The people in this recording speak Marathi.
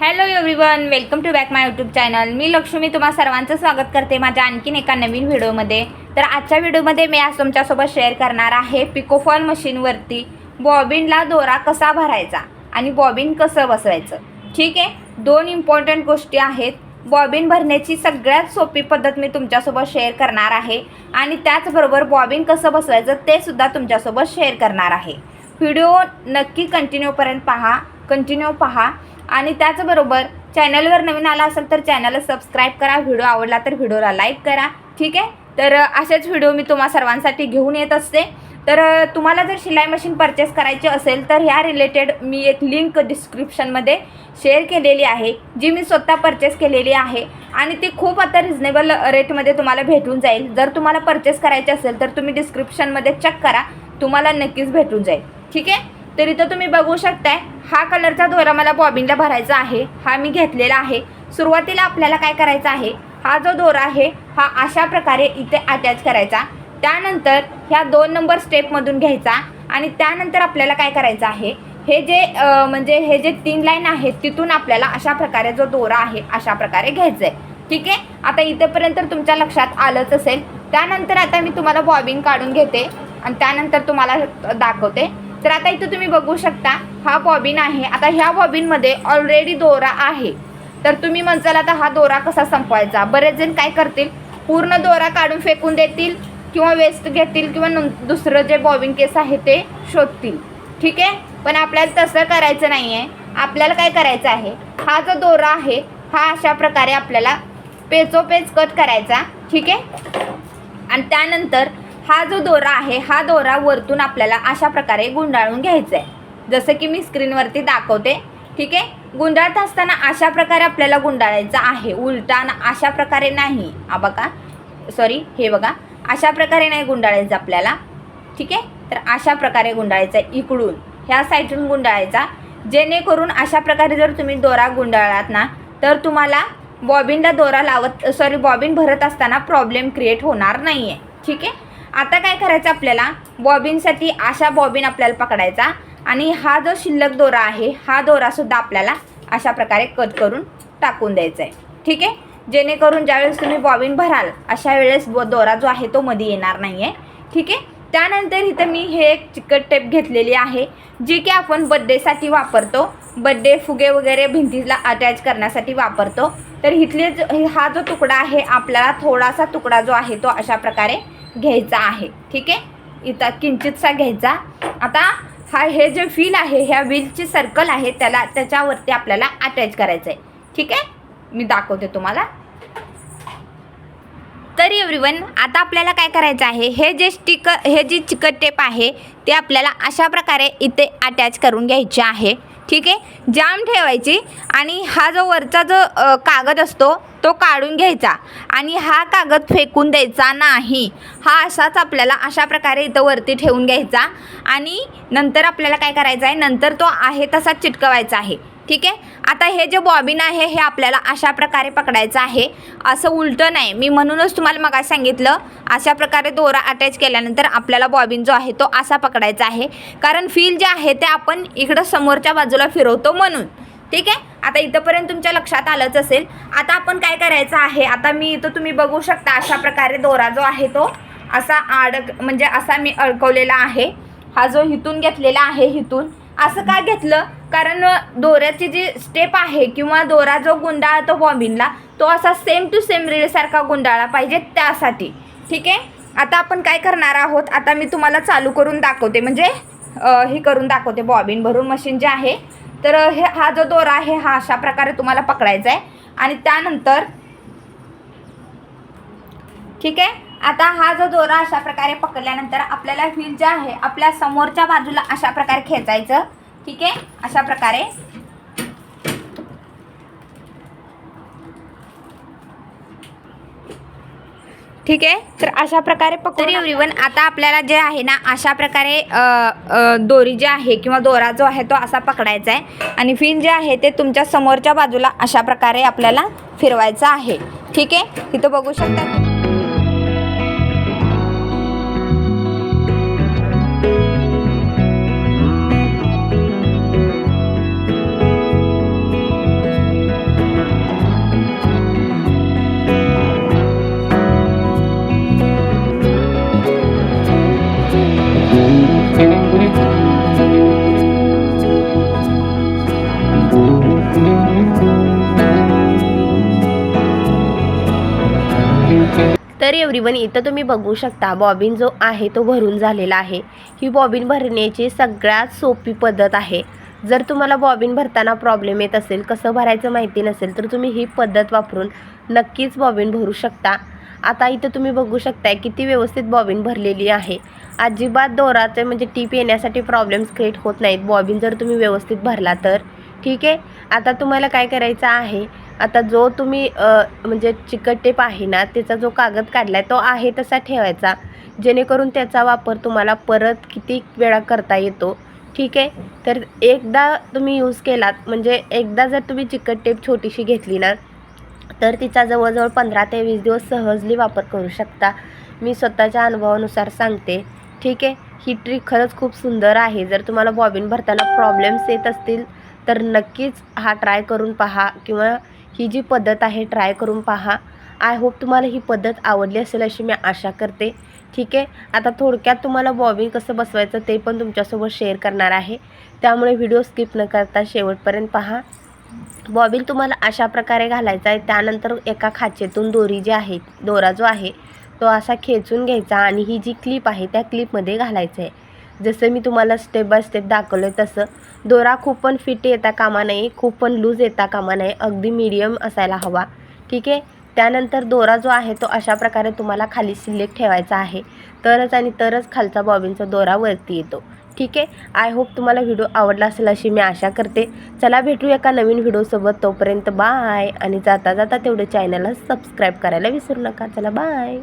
Hello everyone welcome to back my YouTube channel मी लक्ष्मी तुम्हा सर्वांचं स्वागत करते माझ्या आणखीन एका नवीन व्हिडिओमध्ये. तर आजच्या व्हिडिओमध्ये मी आज तुमच्यासोबत शेअर करणार आहे पिकोफॉल मशीनवरती बॉबिनला दोरा कसा भरायचा आणि बॉबिन कसं बसवायचं. ठीक आहे? दोन इम्पॉर्टंट गोष्टी आहेत. बॉबिन भरण्याची सगळ्यात सोपी पद्धत मी तुमच्यासोबत शेअर करणार आहे आणि त्याचबरोबर बॉबिन कसं बसवायचं ते सुद्धा तुमच्यासोबत शेअर करणार आहे. व्हिडिओ नक्की कंटिन्यूपर्यंत पहा. कंटिन्यू पहा. आणि त्याचबरोबर चॅनलवर नवीन आला असेल तर चॅनलला सबस्क्राईब करा. व्हिडिओ आवडला तर व्हिडिओला लाईक करा. ठीक आहे? तर असेच व्हिडिओ मी तुम्हा सर्वांसाठी घेऊन येत असते. तर तुम्हाला जर शिलाई मशीन परचेस करायची असेल तर ह्या रिलेटेड मी एक लिंक डिस्क्रिप्शनमध्ये शेअर केलेली आहे जी मी स्वतः परचेस केलेली आहे. आणि ती खूप आता रिजनेबल रेटमध्ये तुम्हाला भेटून जाईल. जर तुम्हाला परचेस करायची असेल तर तुम्ही डिस्क्रिप्शनमध्ये चेक करा. तुम्हाला नक्कीच भेटून जाईल. ठीक आहे? तर इथं तुम्ही बघू शकताय हा कलरचा दोरा मला बॉबिनला भरायचा आहे. हा मी घेतलेला आहे. सुरुवातीला आपल्याला काय करायचं आहे? हा जो दोरा आहे हा अशा प्रकारे इथे अटॅच करायचा. त्यानंतर ह्या दोन नंबर स्टेपमधून घ्यायचा आणि त्यानंतर आपल्याला काय करायचं आहे? हे जे म्हणजे हे जे तीन लाईन आहेत तिथून आपल्याला अशा प्रकारे जो दोरा आहे अशा प्रकारे घ्यायचा आहे ठीक आहे? आता इथेपर्यंत तुमच्या लक्षात आलंच असेल. त्यानंतर आता मी तुम्हाला बॉबिन काढून घेते आणि त्यानंतर तुम्हाला दाखवते. तर आता इथं तुम्ही बघू शकता हा बॉबिन आहे. आता ह्या बॉबिनमध्ये ऑलरेडी दोरा आहे. तर तुम्ही म्हणचाल आता हा दोरा कसा संपवायचा? बरेच जण काय करतील? पूर्ण दोरा काढून फेकून देतील किंवा वेस्ट घेतील किंवा दुसरं जे बॉबिन केस आहे ते शोधतील. ठीक आहे? पण आपल्याला तसं करायचं नाही आहे आपल्याला काय करायचं आहे? हा जो दोरा आहे हा अशा प्रकारे आपल्याला पेचोपेच कट करायचा. ठीक आहे? आणि त्यानंतर हा जो दोरा आहे हा दोरा वरतून आपल्याला अशा प्रकारे गुंडाळून घ्यायचा आहे जसं की मी स्क्रीनवरती दाखवते ठीक आहे? गुंडाळत असताना अशा प्रकारे आपल्याला गुंडाळायचं आहे. उलटा अशा प्रकारे नाही. हा बघा. सॉरी हे बघा. अशा प्रकारे नाही गुंडाळायचं आपल्याला. ठीक आहे? तर अशा प्रकारे गुंडाळायचं आहे इकडून. ह्या साईडून गुंडाळायचा. जेणेकरून अशा प्रकारे जर तुम्ही दोरा गुंडाळलात ना तर तुम्हाला बॉबिनला दोरा लावत सॉरी बॉबिन भरत असताना प्रॉब्लेम क्रिएट होणार नाही आहे ठीक आहे? आता काय करायचं आपल्याला? बॉबिनसाठी अशा बॉबिन आपल्याला पकडायचा. आणि हा जो शिल्लक दोरा आहे हा दोरासुद्धा आपल्याला अशा प्रकारे कट करून टाकून द्यायचा आहे. ठीक आहे? जेणेकरून ज्यावेळेस तुम्ही बॉबिन भराल अशा वेळेस ब- दोरा जो आहे तो मध्ये येणार नाही आहे ठीक आहे? त्यानंतर इथं मी हे एक चिकट टेप घेतलेली आहे जी की आपण बड्डेसाठी वापरतो. बड्डे फुगे वगैरे भिंतीला अटॅच करण्यासाठी वापरतो. तर इथले जो- हा जो तुकडा आहे आपल्याला थोडासा तुकडा जो आहे तो अशा प्रकारे घ्यायचा आहे. ठीक आहे? इथं किंचितसा घ्यायचा. आता हा हे जे व्हील आहे ह्या व्हीलची सर्कल आहे त्याला त्याच्यावरती आपल्याला अटॅच करायचं आहे ठीक आहे? मी दाखवते तुम्हाला. तरी एव्हरीवन आता आपल्याला काय करायचं आहे? हे जे स्टिकर हे जी चिकट टेप आहे ते आपल्याला अशा प्रकारे इथे अटॅच करून घ्यायचे आहे. ठीक आहे? जाम ठेवायची. आणि हा जो वरचा जो कागद असतो तो काढून घ्यायचा. आणि हा कागद फेकून द्यायचा नाही. हा असाच आपल्याला अशा प्रकारे इथं वरती ठेवून घ्यायचा. आणि नंतर आपल्याला काय करायचं आहे? नंतर तो आहे तसाच चिटकवायचा आहे. ठीक आहे? आता हे जे बॉबिन आहे हे आपल्याला अशा प्रकारे पकडायचं आहे. असं उलटं नाही. मी म्हणूनच तुम्हाला मग सांगितलं अशा प्रकारे दोरा अटॅच केल्यानंतर आपल्याला बॉबिन जो आहे तो असा पकडायचा आहे. कारण फील जे आहे ते आपण इकडं समोरच्या बाजूला फिरवतो म्हणून. ठीक आहे? आता इथंपर्यंत तुमच्या लक्षात आलंच असेल. आता आपण काय करायचं आहे? आता मी इथं तुम्ही बघू शकता अशा प्रकारे दोरा जो आहे तो असा अडक म्हणजे असा मी अडकवलेला आहे. हा जो हिथून घेतलेला आहे हिथून. असं का घेतलं? कारण दोऱ्याची जी स्टेप आहे किंवा दोरा जो गुंडाळतो बॉबिनला तो असा सेम टू सेम रीलसारखा गुंडाळा पाहिजे त्यासाठी. ठीक आहे? आता आपण काय करणार आहोत? आता मी तुम्हाला चालू करून दाखवते. म्हणजे हे करून दाखवते. बॉबिन भरून मशीन जे आहे तर हे हा जो दोरा आहे हा अशा प्रकारे तुम्हाला पकडायचा आहे आणि त्यानंतर ठीक आहे? आता हा जो दोरा अशा प्रकारे पकडल्यानंतर आपल्याला व्हील जे आहे आपल्या समोरच्या बाजूला अशा प्रकारे खेचायचं. ठीक आहे? अशा प्रकारे. ठीक आहे? तर अशा प्रकारे पकडून एव्हरीवन आता आपल्याला जे आहे ना अशा प्रकारे दोरी जी आहे किंवा दोरा जो आहे तो असा पकडायचा आहे. आणि फिन जे आहे ते तुमच्या समोरच्या बाजूला अशा प्रकारे आपल्याला फिरवायचं आहे. ठीक आहे? तिथं बघू शकता तर एव्हरीवन इथं तुम्ही बघू शकता बॉबिन जो आहे तो भरून झालेला आहे. ही बॉबिन भरण्याची सगळ्यात सोपी पद्धत आहे. जर तुम्हाला बॉबिन भरताना प्रॉब्लेम येत असेल कसं भरायचं माहिती नसेल तर तुम्ही ही पद्धत वापरून नक्कीच बॉबिन भरू शकता. आता इथं तुम्ही बघू शकताय किती व्यवस्थित बॉबिन भरलेली आहे. अजिबात दोराचे म्हणजे टीप येण्यासाठी प्रॉब्लेम्स क्रिएट होत नाहीत. बॉबिन जर तुम्ही व्यवस्थित भरला तर. ठीक आहे? आता तुम्हाला काय करायचं आहे आता जो तुम्ही म्हणजे चिकट टेप आहे ना त्याचा जो कागद काढला आहे तो आहे तसा ठेवायचा. जेणेकरून त्याचा वापर तुम्हाला परत किती वेळा करता येतो. ठीक आहे? तर एकदा तुम्ही यूज केलात म्हणजे एकदा जर तुम्ही चिकट टेप छोटीशी घेतली ना तर तिचा जवळजवळ पंधरा ते वीस दिवस सहजली वापर करू शकता. मी स्वतःच्या अनुभवानुसार सांगते. ठीक आहे? ही ट्रिक खरंच खूप सुंदर आहे. जर तुम्हाला बॉबिन भरताना प्रॉब्लेम्स येत असतील तर नक्कीच हा ट्राय करून पहा किंवा ही जी पद्धत आहे ट्राय करून पहा. आय होप तुम्हाला ही पद्धत आवडली असेल अशी मी आशा करते. ठीक आहे? आता थोडक्यात तुम्हाला बॉबिन कसं बसवायचं ते पण तुमच्यासोबत शेअर करणार आहे. त्यामुळे व्हिडिओ स्किप न करता शेवटपर्यंत पहा. बॉबिन तुम्हाला अशा प्रकारे घालायचा आहे. त्यानंतर एका खाचेतून दोरी जी आहे दोरा जो आहे तो असा खेचून घ्यायचा आणि ही जी क्लिप आहे त्या क्लिपमध्ये घालायचं आहे. जसं मी तुम्हाला स्टेप बाय स्टेप दाखवलं आहे तसं. दोरा खूप पण फिट येता कामा नाही खूप पण लूज येता कामा नाही अगदी मीडियम असायला हवा. ठीक आहे? त्यानंतर दोरा जो आहे तो अशा प्रकारे तुम्हाला खाली सिलेक्ट ठेवायचा आहे. तरच आणि तरच खालचा बॉबिनचा दोरा वरती येतो. ठीक आहे? आय होप तुम्हाला व्हिडिओ आवडला असेल अशी मी आशा करते. चला भेटू एका नवीन व्हिडिओसोबत तोपर्यंत बाय आणि जाता जाता तेवढे चॅनलला सबस्क्राईब करायला विसरू नका. चला बाय